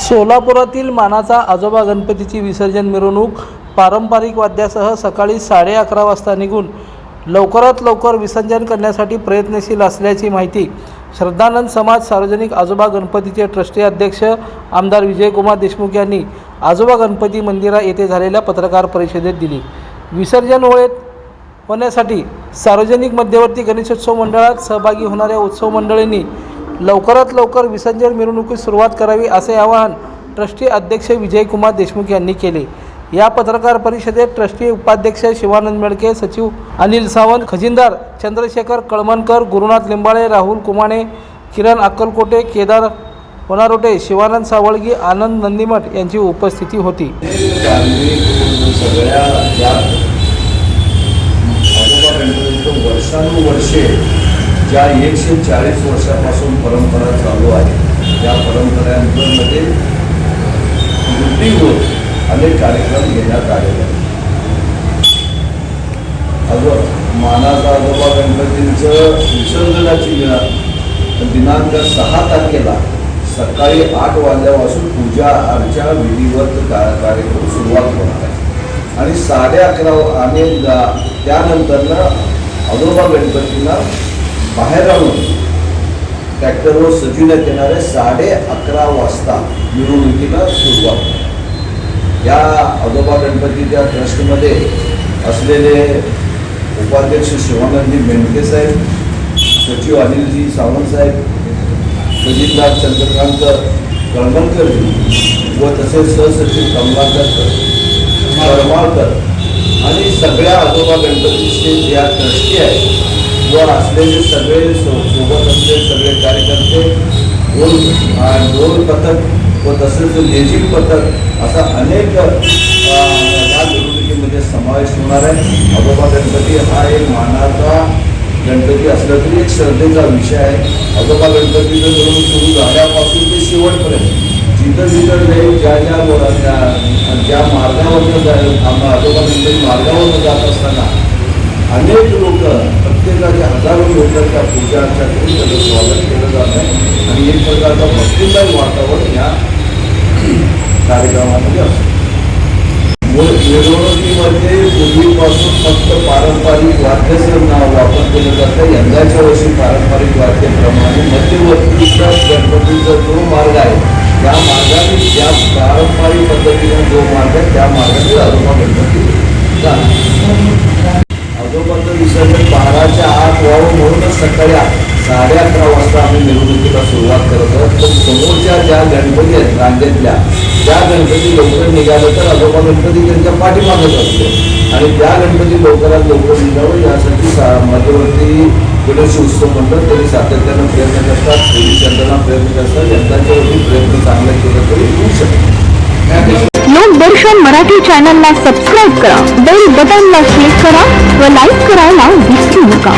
सोलापुरातील मानाचा आजोबा गणपतीची विसर्जन मिरवणूक पारंपरिक वाद्यासह सकाळी साडे अकरा वाजता निघून लवकरात लवकर विसर्जन करण्यासाठी प्रयत्नशील असल्याची माहिती श्रद्धानंद समाज सार्वजनिक आजोबा गणपतीचे ट्रस्टी अध्यक्ष आमदार विजयकुमार देशमुख यांनी आजोबा गणपती मंदिरा येथे झालेल्या पत्रकार परिषदेत दिली. विसर्जन वेळेत होण्यासाठी सार्वजनिक मध्यवर्ती गणेशोत्सव मंडळात सहभागी होणाऱ्या उत्सव मंडळींनी लवकरात लवकर विसर्जन मिरवणुकीस सुरुवात करावी असे आवाहन ट्रस्टी अध्यक्ष विजयकुमार देशमुख यांनी केले. या पत्रकार परिषदेत ट्रस्टी उपाध्यक्ष शिवानंद मेडके सचिव अनिल सावंत खजिनदार चंद्रशेखर कळमणकर गुरुनाथ लिंबाळे राहुल कुमाणे किरण अक्कलकोटे केदार होनारोटे शिवानंद सावळगी आनंद नंदीमठ यांची उपस्थिती होती. सगळ्या ज्या वर्षानुवर्षे ज्या एकशे चाळीस वर्षापासून परंपरा चालू आहे त्या परंपरांमध्ये वृत्तीवर अनेक कार्यक्रम घेण्यात आलेले आहेत. आजो मानाचा आजोबा गणपतींचं विसर्जनाची वेळा दिनांक सहा तारखेला सकाळी आठ वाजल्यापासून पूजा अर्चा विधिवत का- कार्यक्रम सुरुवात होणार आहे. आणि साडे अकरा आणि दा- त्यानंतरनं आजोबा गणपतींना बाहेर आणून ट्रॅक्टरवर सजविण्यात येणारे साडे अकरा वाजता मिरवणुकीला सुरुवात या आजोबा गणपतीच्या ट्रस्टमध्ये असलेले उपाध्यक्ष शिवानंदजी मेंढके साहेब सचिव अनिलजी सावंत साहेब खजिनदार चंद्रकांत कळमणकरजी व तसेच सहसचिव कमलाकर करमाळकर आणि सगळ्या आजोबा गणपतीचे ज्या ट्रस्टी आहेत व असलेले सगळे सो सोबत असलेले सगळे कार्यकर्ते ढोल ढोल पथक व तसेच लेझिम पथक असा अनेक या निवडणुकीमध्ये समावेश होणार आहे. आजोबा गणपती हा एक मानाचा गणपती असला तरी एक श्रद्धेचा विषय आहे. आजोबा गणपतीचं धरून सुरू झाल्यापासून ते शेवटपर्यंत. जिथं जिथं जाईल ज्या ज्या वर- ज्या- ज्या मार्गावरनं जाईल आम्हा आजोबा गणपती मार्गावरनं जात असताना अनेक लोक प्रत्येकाचे हजारो लोक त्या पूजा अर्चा करून त्याचं स्वागत केलं जात आहे. आणि एक प्रकारचा भक्तीदायी वातावरण या कार्यक्रमामध्ये असतं. निवडणुकीमध्ये पूर्वीपासून फक्त पारंपरिक वाद्याचं नाव वापर केलं जातं. यंदाच्या वर्षी पारंपरिक वाद्याप्रमाणे मध्यवर्तीचा गणपतीचा जो मार्ग आहे त्या मार्गाने ज्या पारंपरिक पद्धतीने जो मार्ग आहे त्या मार्गाने आजोबा गणपती जातात आजोबाचं विसर्जन बाराच्या आत व्हावं म्हणूनच सकाळी साडे अकरा वाजता आम्ही निवडणुकीला सुरुवात करत आहोत. पण समोरच्या ज्या गणपती आहेत रांगेतल्या त्या गणपती लवकर निघाले तर आजोबा गणपती त्यांच्या पाठीमागत असतो आणि त्या गणपती लवकरात लवकर निघावं यासाठी सा मध्यवर्ती गणेशोत्सव मंडळ तरी सातत्यानं प्रयत्न करतात पोलीस यंत्रणा प्रयत्न करतात यंत्राच्या वरती प्रयत्न चांगला केला तरी होऊ शकतो. लोकदर्शन मराठी चॅनलला सबस्क्राईब करा. बेल बटनला क्लिक करा व लाईक करायला विसरू नका.